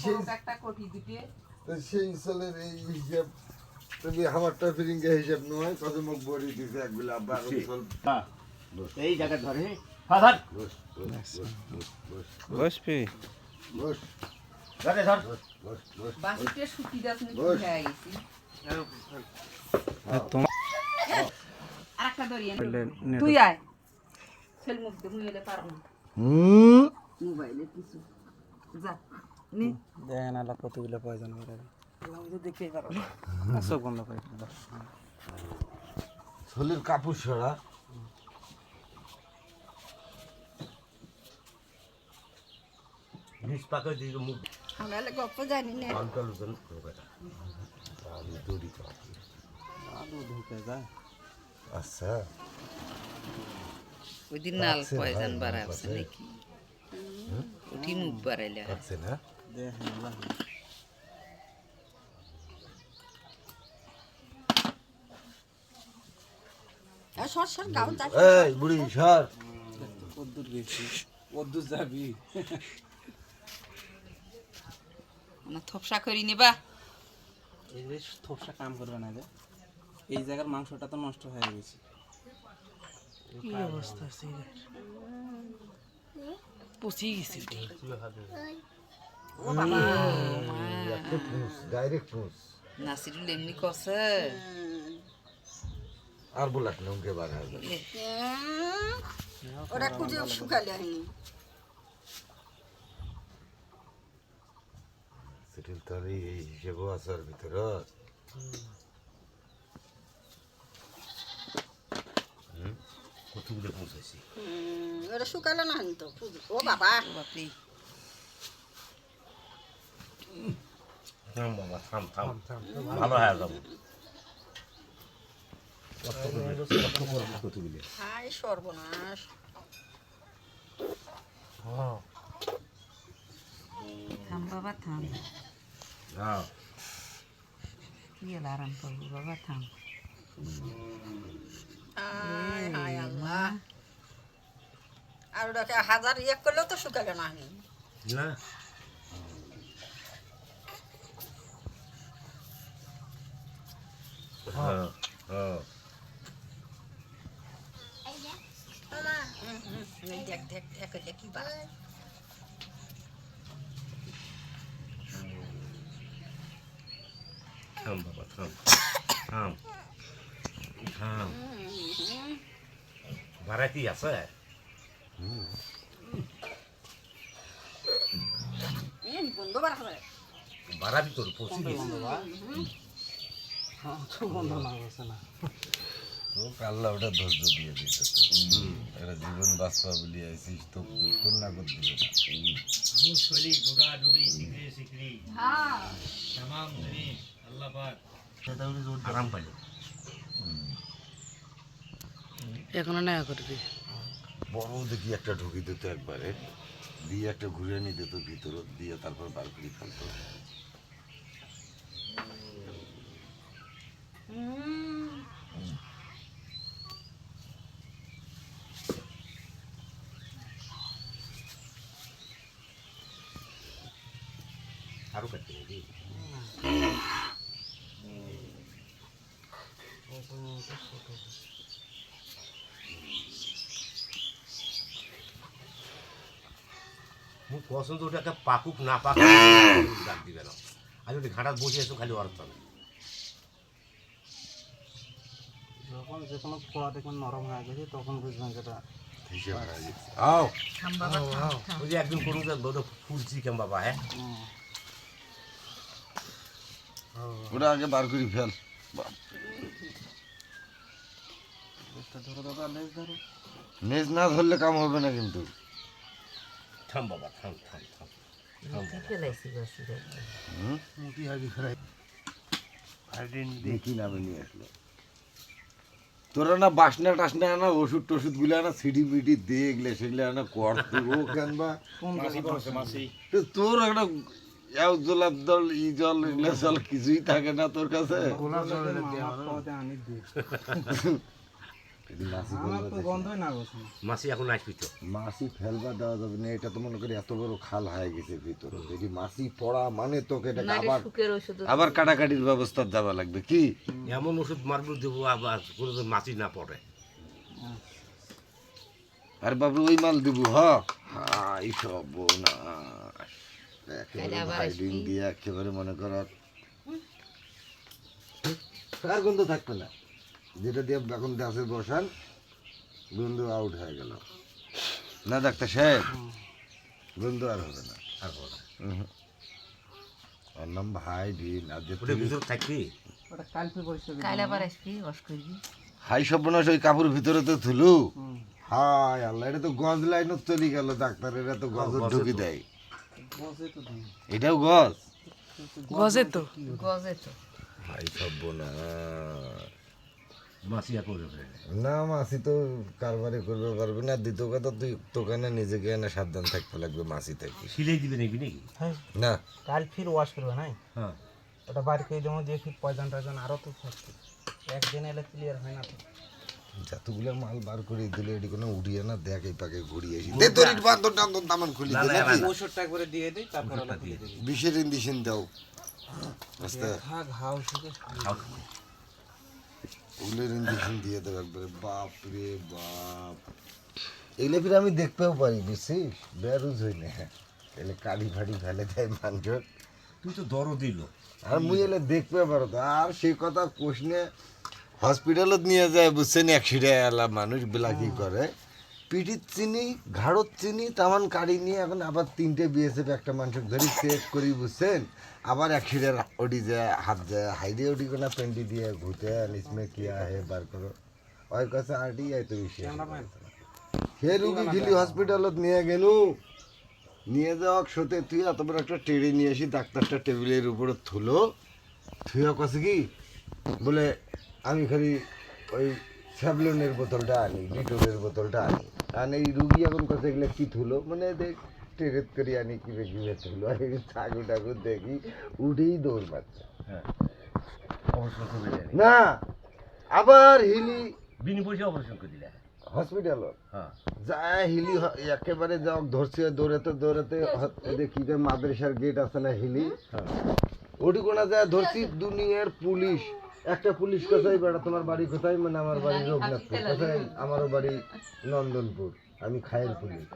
সেই একটা কোটি দিতে। তো সেই সালের এই হিসাব তুমি আমারটা ফিরিঙ্গে হিসাব নয় কত মুখ বড়ি দিতে একগুলো আব্বা চল এই জায়গা ধরে। ফাদার। বস বস বস বস বস বসবি বস ধরে ধর। বস বস বস বাসিতে সুতি দাস নি বস। হয়ে তুই আয়। ছেল মুখ দে মুই পারব না। হুম? মোবাইলে কিছু। যা নি। দেখেন আল্লাহ কতগুলো পয়জন করে আমি তো দেখতেই না চোখ বন্ধ করে। শরীর কাপড় সরা। বিষ দিয়ে মুখ। আমরা গপ্প জানি না। অন্তর লুকন রোগাটা আমি দড়ি করা আলু ঢুকে যায়। আচ্ছা। ওই দিন নাল পয়জন বাড়া আছে। আছে নাকি? উঠি মুখ বাড়াইলে। আছে না এই বুড়ি সর। কদ্দুর যাবি। না থপসা করি নিবা। এই থপসা কাম করবে না এই জায়গার মাংসটা তো নষ্ট হয়ে গেছে। কি অবস্থা আছে পচি গেছে নাসিরুল এমনি কছে আর বলাস না উনকে বার হবে। ওরা খুঁজে শুকালে হয়নি। সেটিল তোর এই হিসেবেও আছে ওর ভিতর। পৌঁছেছি হুম, ওরা শুকালে না তো ও বাবা। বাপরে। থাম বাবা থাম থাম। ভালো হয়ে যাব। হাই সর্বনাশ। থাম বাবা থাম। হ্যাঁ। কি আরাম করব বাবা থাম। হাই হাই আল্লাহ। আর ওটাকে হাজার ইয়ে করলেও তো শুকালে না হয়নি না। হ্যাঁ হ্যাঁ। দেখ দেখ দেখ কি বা থাম বাবা থাম থাম থাম বাড়াইতেই আছে বাড়াবি তোর পচি গেছে আল্লাহ ওটা ধৈর্য দিয়ে দিতে এটা জীবন বাঁচবা বলি আইসিস তো বিলকুল না করতে মুসলি ডুডা ডুডি সিকরি সিকরি হ্যাঁ তামাম জিনিস আল্লাহ পাক আরাম পাইলো এখনও না করবি। বড় দেখি একটা ঢুকি দিত একবারে। দিয়ে একটা ঘুরে নিয়ে দিত ভিতর দিয়ে তারপর বার করে ফেলতো। আরও কাটতে নাকি মুখ পছন্দ ওটাকে পাকুক না পাকুক ডাক দিবে না। আমি যদি ঘাটাত বসে আছো খালি অর্থ যখন যে কোনো পোড়া দেখবেন নরম হয়ে গেছে তখন বুঝবেন যেটা একদিন করুন যে বোধ ফুলছি কেম বাবা হ্যাঁ? ওটা আগে বার করে ফেল। ধরো দাদা লেজ ধরো। না ধরলে কাম হবে না কিন্তু। থাম বাবা থাম থাম থাম তোরা না বাসনা টাসনা না ওষুধ টষুধগুলো না সিডি মিডি দিয়ে গেলে সেগুলো না করতে ও কেন বা তোর একটা ইয়াও জলার দল ই জল এগুলো জল কিছুই থাকে না তোর কাছে এখন আসবি তো মাসি ফেলবা দেওয়া যাবে না এটা তো মনে করি এত বড় খাল হয়ে গেছে ভিতরে। যদি মাসি পড়া মানে তোকে এটা আবার আবার কাটাকাটির ব্যবস্থা যাওয়া লাগবে কি? এমন ওষুধ মারবো দেবো আবার কোনো তো মাছি না পড়ে। আর বাবু ওই মাল দিব হ? হাই সব না একেবারে। দিয়ে একেবারে মনে কর আর গন্ধ থাকবে না। যেটা দিয়ে এখন দাসে বসান গন্ধ আউট হয়ে গেল। না ডাক্তার সাহেব। গন্ধ আর হবে না আর উহুম। ওর নাম ভাই দিন আর যে ওটা ভিতরে থাকবি? ওটা কালকে কাইলে আবার আসবি ওয়াশ করবি। হাই সর্বনাশ ওই কাপড় ভিতরে তো থুলু। হাই আল্লাহ এটা তো গজ লাইনও চলে গেল ডাক্তার এটা তো গজ ঢুকি দেয়। এটাও গজ? গজে তো গজে তো। হাই সর্বনাশ। আর করে না মাসি তো কারবারে করবে পারবে না। দ্বিতীয় কথা তুই দোকানে নিজেকে এনে সাবধান থাকতে লাগবে মাসি থেকে সিলাই দিবে নাকি নাকি? হ্যাঁ। না। কাল ফির ওয়াশ করবে না হ্যাঁ। ওটা বাড়ি করে জমা দিয়ে ফির পয়জন টয়জন আরও তো থাকছে একদিন এলে ক্লিয়ার হয় না তো। যতগুলো মাল বার করে দিলে এটি কোনো উড়িয়ে না দেখ এই পাকে ঘুরিয়ে আসি। দে তোর ইট দামান খুলি দে নাকি ওষুধটা একবারে দিয়ে দিই তারপর ওটা দিয়ে দিবি। বিষের ইন্দিশন দাও। আস্তে। ব্যথা ঘাও শুকে। উলের ইঞ্জেকশন দিয়ে দেবে একবারে বাপ রে বাপ। এগুলো ফির আমি দেখতেও পারি বুঝছিস? বেরুজ হই না। এলে কাড়ি ফাড়ি ফেলে দেয় মাংস তুই তো দরও দিল আর মুই এলে দেখতে পারো তো। আর সেই কথা কোশনে হসপিটালত নিয়ে যায় বুঝছেন এক্সিডেন্ট এলা মানুষ বিলাকি করে? পিঠির চিনি ঘাড়ত চিনি তামান কাড়ি নিয়ে এখন আবার তিনটে বিএসএফ একটা মানুষ ধরি চেক করি বুঝছেন? আবার একশিটার ওডি যায় হাত যায় হাইডে ওডি কোনা পেন্টি দিয়ে ঘুতে ইসমে কিয়া হে বার করো। ওই কাছে আটি আই তো বিষয় সে রুগী গিলি হসপিটালত নিয়ে গেলু। নিয়ে যাওয়া সতে তুই এত বড় একটা টেড়ে নিয়ে আসি ডাক্তারটা টেবিলের উপরে থুলো। থুয়া কছে কি? বলে আমি খালি ওই স্যাভলনের বোতলটা আনি ডিটোলের বোতলটা আনি। আর এই রুগী এখন কাছে এগুলো কি থুলো মানে দেখ টেরেত করে আনি কি বে কি বে থুলো আর এই ঠাকুর ঠাকুর দেখি উঠেই দৌড় মারছে। হ্যাঁ। করে না আবার হিলি বিনি পয়সা অপারেশন করে দিলে হসপিটাল। হ্যাঁ। যায় হিলি একেবারে যাও ধরছে দৌড়াতে দৌড়াতে এই যে যে মাদ্রাসার গেট আছে না হিলি? ওটি কোনা যায় ধরছি দুনিয়ার পুলিশ। একটা পুলিশ কোথায় বেড়া তোমার বাড়ি কোথায়? মানে আমার বাড়ি রঘুনাথপুর। কোথায় আমারও বাড়ি নন্দনপুর। আমি খায়ের পুলিশ।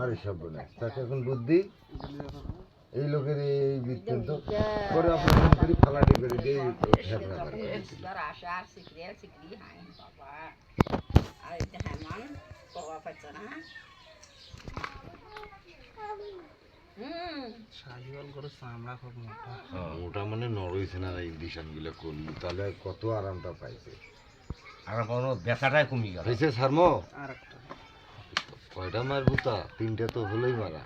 আরে সব বলে তাকে এখন বুদ্ধি। এই লোকের এই বৃত্তান্ত করে অপারেশন করি ফালাটি করে দিয়ে না মোটা। ওটা মানে নরইছে না ইন্ডিশনগুলো করলি। তাহলে কত আরামটা পাইছে? আর কোনো ব্যথাটাই কমে গেল। হয়েছে সারমো? কয়টা মারবো তা? তিনটে তো হলোই মারা।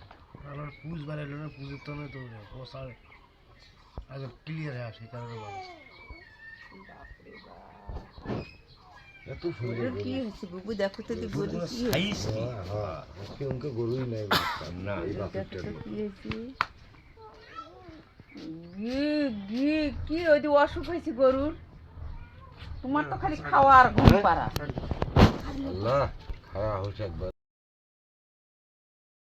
আমার পুজ বানাইলো না পুজোর তো তো বসার আগে ক্লিয়ার হয়ে আসে কারণে এত সুন্দর কি হয়েছে বুবু দেখো তো দি বলি কি? হ্যাঁ। হ্যাঁ আজকে উনকে গরুই নাই বাপ না এই বাছুরটা দেখো তো নিয়ে। কি কি ওই যে অসুখ হয়েছে গরুর? তোমার তো খালি খাওয়া আর ঘুম পাড়া। আল্লাহ খাওয়া হচ্ছে একবার।